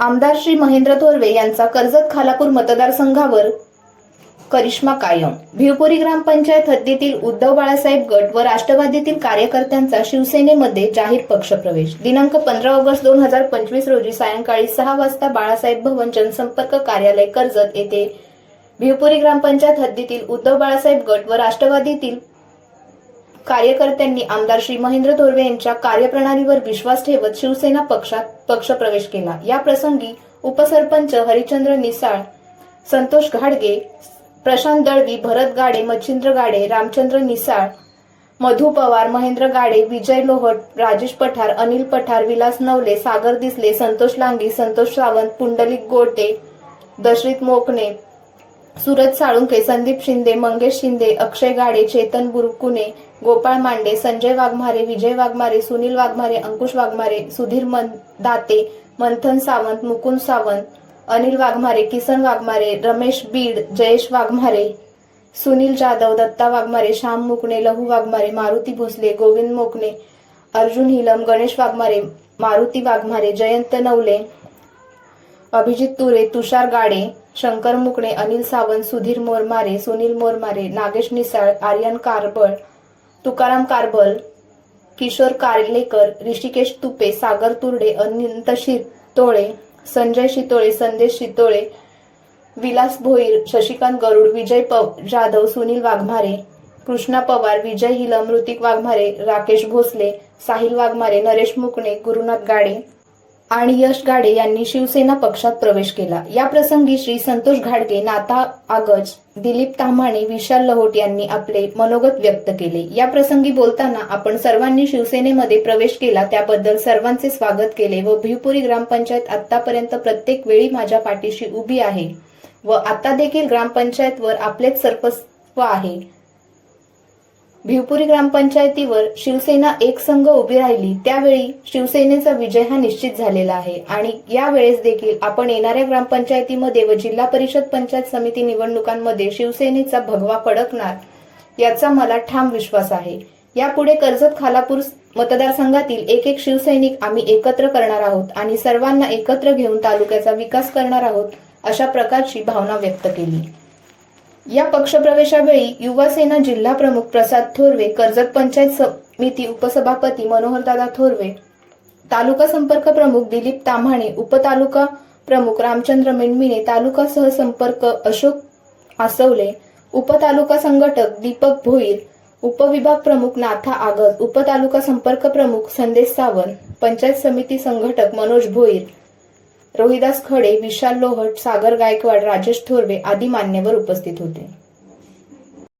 आमदार श्री महेंद्र थोरवे यांचा कर्जत खालापूर मतदारसंघावर करिश्मा कायम. भिवपुरी ग्रामपंचायत हद्दीतील उद्धव बाळासाहेब गट व राष्ट्रवादीतील कार्यकर्त्यांचा शिवसेनेमध्ये जाहीर पक्षप्रवेश. दिनांक पंधरा ऑगस्ट दोन हजार पंचवीस रोजी सायंकाळी सहा वाजता बाळासाहेब भवन जनसंपर्क कार्यालय कर्जत येथे भिवपुरी ग्रामपंचायत हद्दीतील उद्धव बाळासाहेब गट व राष्ट्रवादीतील कार्यकर्त्यांनी आमदार श्री महेंद्र थोरवे यांच्या कार्यप्रणालीवर विश्वास ठेवत शिवसेना पक्षात पक्षप्रवेश केला. या प्रसंगी उपसरपंच हरिचंद्र निसाळ संतोष घाडगे प्रशांत दळवी भरत गाडे मच्छिंद्र गाडे रामचंद्र निसाळ मधु पवार महेंद्र गाडे विजय लोहट राजेश पठार अनिल पठार विलास नवले सागर दिसले संतोष लांगी संतोष सावंत पुंडलिक गोटे दशरथ मोकणे सुरज साळुंके संदीप शिंदे मंगेश शिंदे अक्षय गाडे चेतन बुरकुने गोपाळ मांडे संजय वाघमारे विजय वाघमारे सुनील वाघमारे अंकुश वाघमारे सुधीर मन दाते मंथन सावंत मुकुंद सावंत अनिल वाघमारे किसन वाघमारे रमेश बीड जयेश वाघमारे सुनील जाधव दत्ता वाघमारे श्याम मुकणे लहू वाघमारे मारुती भोसले गोविंद मोकणे अर्जुन हिलम गणेश वाघमारे मारुती वाघमारे जयंत नवले अभिजित तुरे तुषार गाडे शंकर मुकणे अनिल सावंत सुधीर मोरमारे सुनील मोरमारे नागेश निसाळ आर्यन कारबळ तुकाराम कारबल किशोर कार्लेकर ऋषिकेश तुपे सागर तुर्डे अनंत शितोळे संजय शितोळे संदेश शितोळे विलास भोईर शशिकांत गरुड विजय प जाधव सुनील वाघमारे कृष्णा पवार विजय हिलम ऋतिक वाघमारे राकेश भोसले साहिल वाघमारे नरेश मुकणे गुरुनाथ गाडे आणि यश गाडे यांनी शिवसेना पक्षात प्रवेश केला. या प्रसंगी श्री संतोष घाडगे नाथा आगज दिलीप ताम्हाणे विशाल लहोट यांनी आपले मनोगत व्यक्त केले. या प्रसंगी बोलताना आपण सर्वांनी शिवसेनेमध्ये प्रवेश केला. त्याबद्दल सर्वांचे स्वागत केले व भिवपुरी ग्रामपंचायत आतापर्यंत प्रत्येक वेळी माझ्या पाठीशी उभी आहे व आता देखील ग्रामपंचायतवर आपलेच सर्वस्व आहे. भिवपुरी ग्रामपंचायतीवर शिवसेना एक संघ उभी राहिली त्यावेळी शिवसेनेचा विजय हा निश्चित झालेला आहे. आणि यावेळेस देखील आपण येणाऱ्या ग्रामपंचायतीमध्ये व जिल्हा परिषद पंचायत समिती निवडणुकांमध्ये शिवसेनेचा भगवा फडकणार याचा मला ठाम विश्वास आहे. यापुढे कर्जत खालापूर मतदारसंघातील एक एक शिवसैनिक आम्ही एकत्र करणार आहोत आणि सर्वांना एकत्र घेऊन तालुक्याचा विकास करणार आहोत अशा प्रकारची भावना व्यक्त केली. या पक्षप्रवेशावेळी युवा सेना जिल्हा प्रमुख प्रसाद थोरवे कर्जत पंचायत समिती उपसभापती मनोहरदादा थोरवे तालुका संपर्क प्रमुख दिलीप ताम्हाणे उपतालुका प्रमुख रामचंद्र मेंढमिणे तालुका सहसंपर्क अशोक आसवले उपतालुका संघटक दीपक भोईर उपविभाग प्रमुख नाथा आगत उपतालुका संपर्क प्रमुख संदेश सावंत पंचायत समिती संघटक मनोज भोईर रोहिदास खडे विशाल लोहट सागर गायकवाड राजेश थोरवे आदी मान्यवर उपस्थित होते.